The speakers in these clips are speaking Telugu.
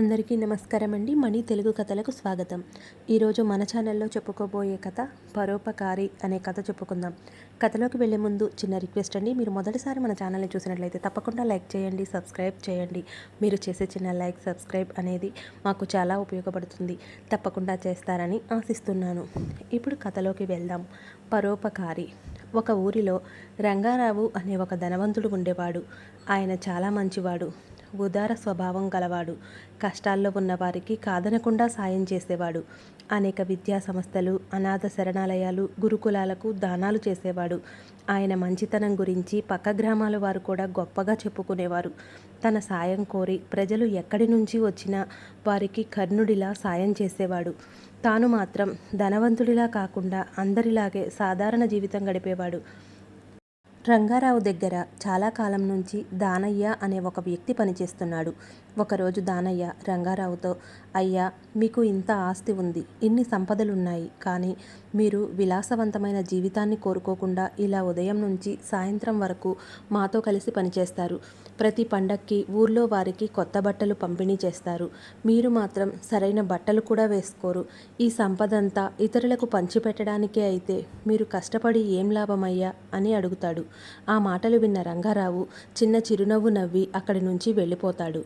అందరికీ నమస్కారం అండి మణి తెలుగు కథలకు స్వాగతం. ఈరోజు మన ఛానల్లో చెప్పుకోబోయే కథ పరోపకారి అనే కథ చెప్పుకుందాం. కథలోకి వెళ్ళే ముందు చిన్న రిక్వెస్ట్ అండి. మీరు మొదటిసారి మన ఛానల్ని చూసినట్లయితే తప్పకుండా లైక్ చేయండి సబ్స్క్రైబ్ చేయండి. మీరు చేసే చిన్న లైక్ సబ్స్క్రైబ్ అనేది మాకు చాలా ఉపయోగపడుతుంది. తప్పకుండా చేస్తారని ఆశిస్తున్నాను. ఇప్పుడు కథలోకి వెళ్దాం. పరోపకారి. ఒక ఊరిలో రంగారావు అనే ఒక ధనవంతుడు ఉండేవాడు. ఆయన చాలా మంచివాడు. ఉదార స్వభావం గలవాడు. కష్టాల్లో ఉన్నవారికి కాదనకుండా సాయం చేసేవాడు. అనేక విద్యా సంస్థలు అనాథ శరణాలయాలు గురుకులాలకు దానాలు చేసేవాడు. ఆయన మంచితనం గురించి పక్క గ్రామాల వారు కూడా గొప్పగా చెప్పుకునేవారు. తన సాయం కోరి ప్రజలు ఎక్కడి నుంచి వచ్చినా వారికి కర్ణుడిలా సాయం చేసేవాడు. తాను మాత్రం ధనవంతుడిలా కాకుండా అందరిలాగే సాధారణ జీవితం గడిపేవాడు. రంగారావు దగ్గర చాలా కాలం నుంచి దానయ్య అనే ఒక వ్యక్తి పనిచేస్తున్నాడు. ఒకరోజు దానయ్య రంగారావుతో అయ్యా మీకు ఇంత ఆస్తి ఉంది ఇన్ని సంపదలున్నాయి కానీ మీరు విలాసవంతమైన జీవితాన్ని కోరుకోకుండా ఇలా ఉదయం నుంచి సాయంత్రం వరకు మాతో కలిసి పనిచేస్తారు. ప్రతి పండక్కి ఊర్లో వారికి కొత్త బట్టలు పంపిణీ చేస్తారు. మీరు మాత్రం సరైన బట్టలు కూడా వేసుకోరు. ఈ సంపదంతా ఇతరులకు పంచిపెట్టడానికే అయితే మీరు కష్టపడి ఏం లాభమయ్యా? అని అడుగుతాడు. ఆ మాటలు విన్న రంగారావు చిన్న చిరునవ్వు నవ్వి అక్కడి నుంచి వెళ్ళిపోతాడు.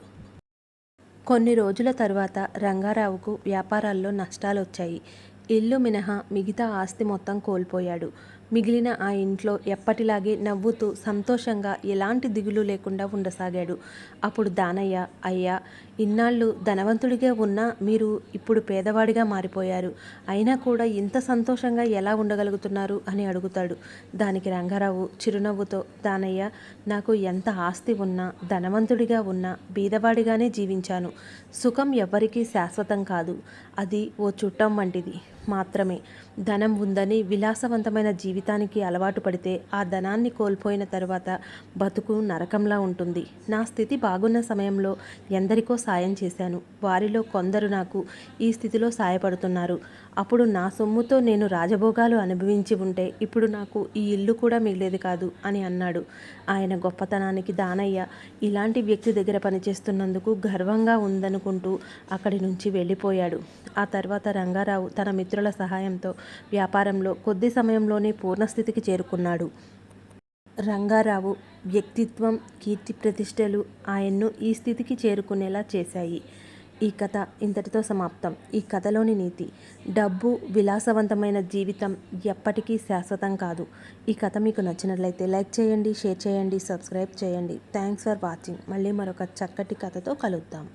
కొన్ని రోజుల తరువాత రంగారావుకు వ్యాపారాల్లో నష్టాలు వచ్చాయి ఇల్లు మినహా మిగతా ఆస్తి మొత్తం కోల్పోయాడు. మిగిలిన ఆ ఇంట్లో ఎప్పటిలాగే నవ్వుతూ సంతోషంగా ఎలాంటి దిగులు లేకుండా ఉండసాగాడు. అప్పుడు దానయ్య అయ్యా ఇన్నాళ్ళు ధనవంతుడిగా ఉన్నా మీరు ఇప్పుడు పేదవాడిగా మారిపోయారు. అయినా కూడా ఇంత సంతోషంగా ఎలా ఉండగలుగుతున్నారు అని అడుగుతాడు. దానికి రంగారావు చిరునవ్వుతో దానయ్య నాకు ఎంత ఆస్తి ఉన్నా ధనవంతుడిగా ఉన్నా బీదవాడిగానే జీవించాను. సుఖం ఎవ్వరికీ శాశ్వతం కాదు. అది ఓ చుట్టం వంటిది. మాత్రమే. ధనం ఉందని విలాసవంతమైన జీవితానికి అలవాటు పడితే ఆ ధనాన్ని కోల్పోయిన తర్వాత బతుకు నరకంలా ఉంటుంది. నా స్థితి బాగున్న సమయంలో ఎందరికో సాయం చేశాను. వారిలో కొందరు నాకు ఈ స్థితిలో సాయపడుతున్నారు. అప్పుడు నా సొమ్ముతో నేను రాజభోగాలు అనుభవించి ఉంటే ఇప్పుడు నాకు ఈ ఇల్లు కూడా మిగిలేది కాదు అని అన్నాడు. ఆయన గొప్పతనానికి దానయ్య ఇలాంటి వ్యక్తి దగ్గర పనిచేస్తున్నందుకు గర్వంగా ఉందనుకుంటూ అక్కడి నుంచి వెళ్ళిపోయాడు. ఆ తర్వాత రంగారావు తన మిత్రుల సహాయంతో వ్యాపారంలో కొద్ది సమయంలోనే పూర్ణస్థితికి చేరుకున్నాడు. రంగారావు వ్యక్తిత్వం కీర్తి ప్రతిష్టలు ఆయన్ను ఈ స్థితికి చేరుకునేలా చేశాయి. ఈ కథ ఇంతటితో సమాప్తం. ఈ కథలోని నీతి డబ్బు విలాసవంతమైన జీవితం ఎప్పటికీ శాశ్వతం కాదు. ఈ కథ మీకు నచ్చినట్లయితే లైక్ చేయండి షేర్ చేయండి సబ్స్క్రైబ్ చేయండి. Thanks for watching. మళ్ళీ మరొక చక్కటి కథతో కలుద్దాం.